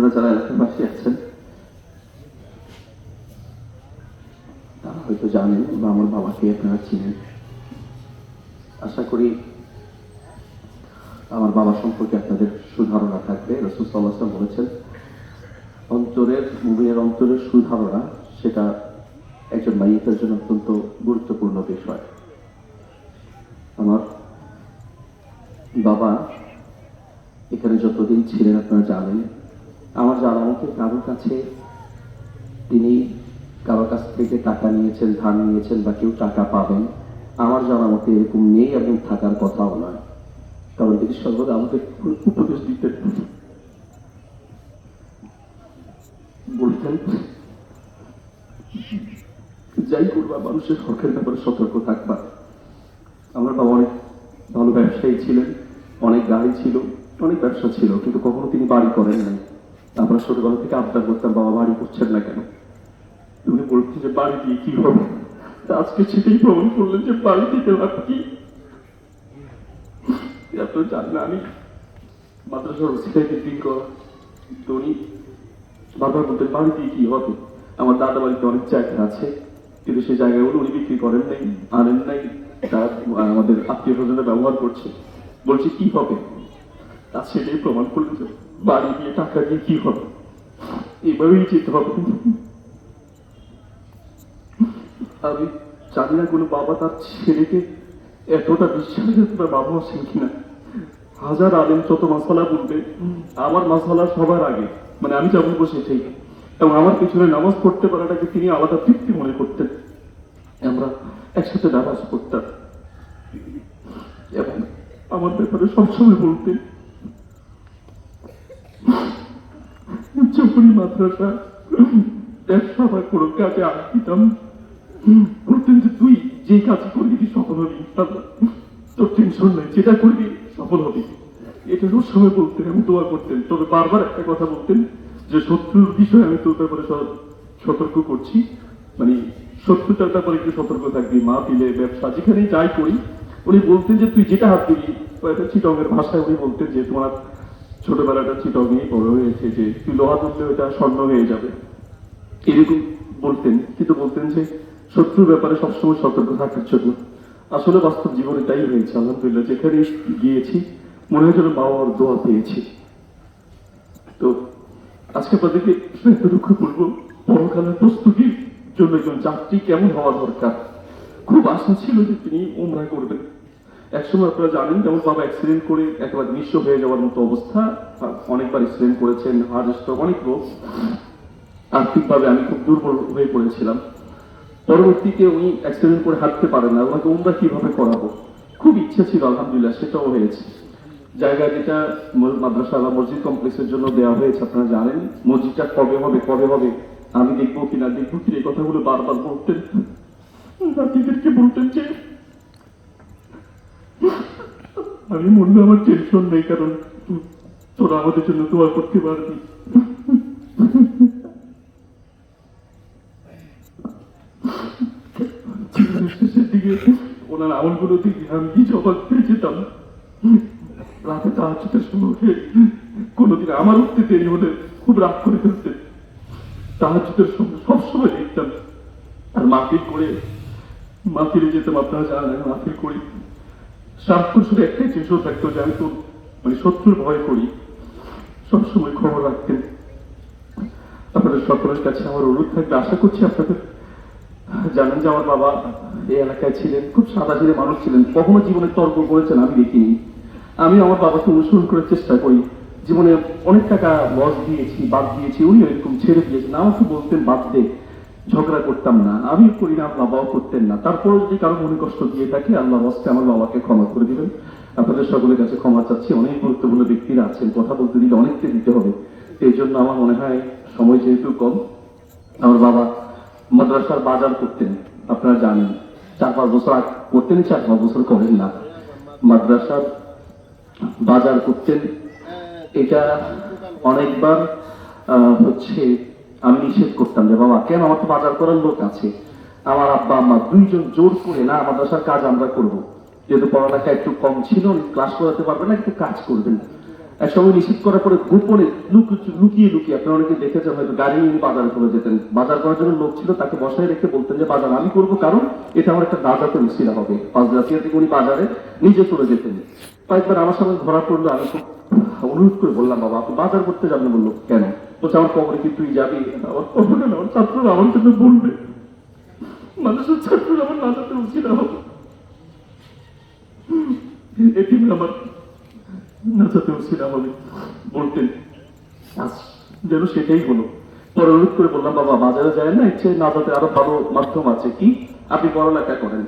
আপনারা যারা এলাকাবাসী আছেন, তারা হয়তো জানেন বা আমার বাবাকে আপনারা চিনেন। আশা করি আমার বাবা সম্পর্কে আপনাদের সুধারণা থাকবে। রসুল সাল্লাহ বলেছেন, অন্তরের, মুমিনের অন্তরের সুধারণা সেটা একজন মাইয়েতের জন্য অত্যন্ত গুরুত্বপূর্ণ বিষয়। আমার বাবা এখানে যতদিন ছিলেন আপনারা জানেন আমার জানা মতে কারোর কাছে তিনি কারোর কাছ থেকে টাকা নিয়েছেন, ধার নিয়েছেন বা কেউ টাকা পাবেন, আমার জানা মতে এরকম নেই এবং থাকার কথাও নয়। কারণ তিনি সর্বদা আমাকে উপদেশ দিতেন। বলতেন, যাই করবা মানুষের হকের ব্যাপারে সতর্ক থাকবা। আমার বাবা অনেক ভালো ব্যবসায়ী ছিলেন, অনেক গাড়ি ছিল, অনেক ব্যবসা ছিল, কিন্তু কখনো তিনি বাড়ি করেন নাই। আমরা ছোটবেলা থেকে আবদার করতাম, বাবা বাড়ি করছেন না কেন? তুমি বলছি যে, বাড়ি দিয়ে কি হবে? আজকে সেটাই প্রমাণ করলেন যে, বাড়ি দিতে কি? এত জান না, আমি মাদ্রাসার বিক্রি করা। তো উনি বারবার বাড়ি দিয়ে কি হবে? আমার দাদা বাড়িতে অনেক জায়গা আছে, কিন্তু সেই জায়গাগুলো উনি বিক্রি করেন নাই, আনেন নাই। তারা আমাদের আত্মীয় স্বজনরা ব্যবহার করছে। বলছে, কি হবে? তা সেটাই প্রমাণ করল বাড়ি দিয়ে টাকা দিয়ে কি হবে? এভাবেই যেতে হবে। আমি জানি না কোনো বাবা তার ছেলেকে এতটা বিশ্বাস তার বাবা আছেন কিনা। হাজার আলেম যত মশালা বলবে, আমার মশালা সবার আগে। মানে আমি যেমন বসে ঠিক এবং আমার পিছনে নামাজ পড়তে পারাটাকে তিনি আলাদা তৃপ্তি মনে করতেন। আমরা একসাথে নামাজ পড়তাম। এবং আমার ব্যাপারে সবসময় বলতেন মাদ্রাসা। ব্যবসা বা কোনো কাজে বলতেন যে তুই যে কাজ করবি সফল হবি। তোর টেনশন নেই, যেটা করবি সফল হবি। এটা সব সময় বলতেন এবং দোয়া করতেন। তবে বারবার একটা কথা বলতেন যে শত্রুর বিষয়ে আমি তোর ব্যাপারে সতর্ক করছি। মানে শত্রুতার ব্যাপারে একটু সতর্ক থাকবি মা পিলে ব্যবসা, যেখানেই যাই করি। উনি বলতেন যে, তুই যেটা হাত দিবি চিটঙ্গের ভাষায় উনি বলতেন যে, তোমার ছোটবেলাটা চিটঙ্গেই বড় হয়েছে যে তুই লোহা তুললে ওটা স্বর্ণ হয়ে যাবে। এরকম বলতেন, কিন্তু বলতেন যে শত্রুর ব্যাপারে সবসময় সতর্ক থাকার জন্য। আসলে বাস্তব জীবনে তাই হয়েছে, আলহামদুলিল্লাহ। যেখানে গিয়েছি, মনে হয় যেন বাবা মার দোয়া পেয়েছি। তো আজকে আপনাদেরকে এতটুকু বলব, পরকালের প্রস্তুতির জন্য একজন যাত্রী কেমন হওয়া দরকার? খুব আশা ছিল যে তিনি উমরা করবেন। একসময় আপনারা জানেন, যেমন বাবা অ্যাক্সিডেন্ট করে একেবারে নিঃস্ব হয়ে যাওয়ার মতো অবস্থা অনেকবার অ্যাক্সিডেন্ট করেছেন হার্ট স্ট্রোক অনেক রোগ। আর্থিকভাবে আমি খুব দুর্বল হয়ে পড়েছিলাম। পরবর্তীতে উনি অ্যাক্সিডেন্ট করে হাঁটতে পারেন না, ওনাকে উমরা কীভাবে করাবো? খুব ইচ্ছা ছিল, আলহামদুলিল্লাহ, সেটাও হয়েছে। জায়গা যেটা মাদ্রাসা বা মসজিদ কমপ্লেক্সের জন্য দেওয়া হয়েছে, আপনারা জানেন। মসজিদটা কবে হবে কবে হবে, আমি দেখব কিনা দেখব কিনা, এই কথাগুলো বারবার বলতেন। বলতেন যে আমি মনে আমার টেনশন নেই, কারণ তোরা আমাদের জন্য দোয়া করতে পারবি। শেষের দিকে ওনার আমলগুলো থেকে আমি কি জবাব পেয়ে যেতাম। রাতে তাহাজুদের সময় উঠে কোনোদিন আমার উঠতে দেরি হলে খুব রাগ করে ফেলতেন। তাহাজুদের সময় সবসময় দেখতাম। আর মাফিল করে মাফিলে যেতাম, আপনারা জানেন মাফিল করি। সারাক্ষণ শুধু একটাই চেষ্টা থাকতো যে আমি মানে শত্রুর ভয় করি। সবসময় খবর রাখতেন আপনাদের সকলের কাছে আমার অনুরোধ থাকবে। আশা করছি আপনাদের জানেন যে আমার বাবা এই এলাকায় ছিলেন, খুব সাদা ছিলেন মানুষ ছিলেন। কখনো জীবনে তর্ক করেছেন, আমি দেখিনি। আমি আমার বাবাকে অনুসরণ করার চেষ্টা করি। জীবনে অনেক টাকা লস দিয়েছি, বাদ দিয়েছি, উনি এরকম ছেড়ে দিয়েছেন। আমাকে বলতেন বাদ দে। ঝগড়া করতাম না, আমি করি না বাবাও করতেন না। তারপরে যদি কারও মনে কষ্ট দিয়ে থাকে, আল্লাহ বসতে আমার বাবাকে ক্ষমা করে দিবেন। আপনাদের সকলের কাছে ক্ষমা চাচ্ছি। অনেক গুরুত্বপূর্ণ ব্যক্তিরা আছেন, কথা বলতে দিলে অনেককে দিতে হবে। এই জন্য আমার মনে হয় সময় যেহেতু কম, আমার বাবা মাদ্রাসার বাজার করতেন, আপনারা জানেন। চার পাঁচ বছর আগ করতেন, চার পাঁচ বছর করেন না। মাদ্রাসার বাজার করতেন। এটা অনেকবার হচ্ছে আমি নিষেধ করতাম যে, বাবা, কেন আমার তো বাজার করার লোক আছে? আমার আব্বা, আম্মা দুইজন জোর করে, না মাদ্রাসার কাজ আমরা করব। যেহেতু পড়ালেখা একটু কম ছিল, ক্লাস করাতে পারবে না, একটু কাজ করবেন। এক সময় নিষেধ করার পরে গোপনে লুকিয়ে লুকিয়ে, আপনারা অনেকে দেখেছেন হয়তো গাড়ি নিয়ে বাজারে চলে যেতেন। বাজার করার জন্য লোক ছিল, তাকে বসায় রেখে বলতেন যে, বাজার আমি করব কারণ এটা আমার একটা দাদাতে উচিরা হবে। পাঁচদাসিয়া থেকে উনি বাজারে নিজে চলে যেতেন। কয়েকবার আমার সঙ্গে ধরা পড়ল, আমি খুব অনুরোধ করে বললাম, বাবা, আপনি বাজার করতে যাবেন? বলল, কেন? বলছে, আমার কবরে কি তুই যাবি? আমার না, আমার বলবে। মানুষের ছাত্ররা আমার আমার নাজাতে উচিরা হবে বলতেন যেন সেটাই হলো। পরে অনুরোধ করে বললাম, বাবা, বাজারে যায় না, ইচ্ছে না যাতে আরও ভালো মাধ্যম আছে কি? আপনি পড়ালেখা করেন।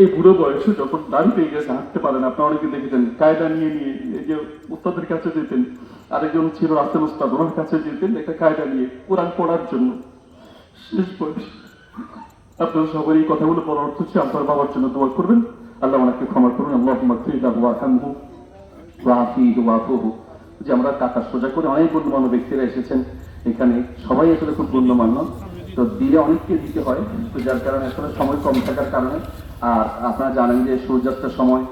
এই বুড়ো বয়সে যখন দাড়ি পেয়ে গেছে, হাঁটতে পারেন আপনারা অনেকে দেখেছেন, কায়দা নিয়ে নিয়ে যে উস্তাদের কাছে যেতেন আরেকজন ছিল রাসেল উস্তাদ ওনার কাছে যেতেন একটা কায়দা নিয়ে, কোরআন পড়ার জন্য। শেষ বয়স। আপনারা সবাই এই কথাগুলো পড়ার অর্থ হচ্ছে আপনার বাবার জন্য দোয়া করবেন। আল্লাহ ওনাকে ক্ষমা করুন। আল্লাহ ওয়াফুহু যে আমরা টাকা সোজা করে অনেক গণ্যমান্য ব্যক্তিরা এসেছেন এখানে। সবাই আসলে খুব গণ্যমান্য। তো দিলে অনেককে দিতে হয়। তো যার কারণে আসলে সময় কম থাকার কারণে। আর আপনারা জানেন যে সূর্যাস্তের সময়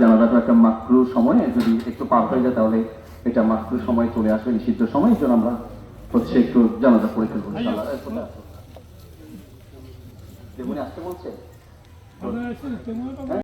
জানাজাটা একটা মাকরু সময় যদি একটু পার হয়ে যায় তাহলে এটা মাত্র সময় চলে আসবে নিষিদ্ধ সময় জন্য আমরা হচ্ছে একটু জানাজা পড়ে ফেলব আসো। আসতে বলছে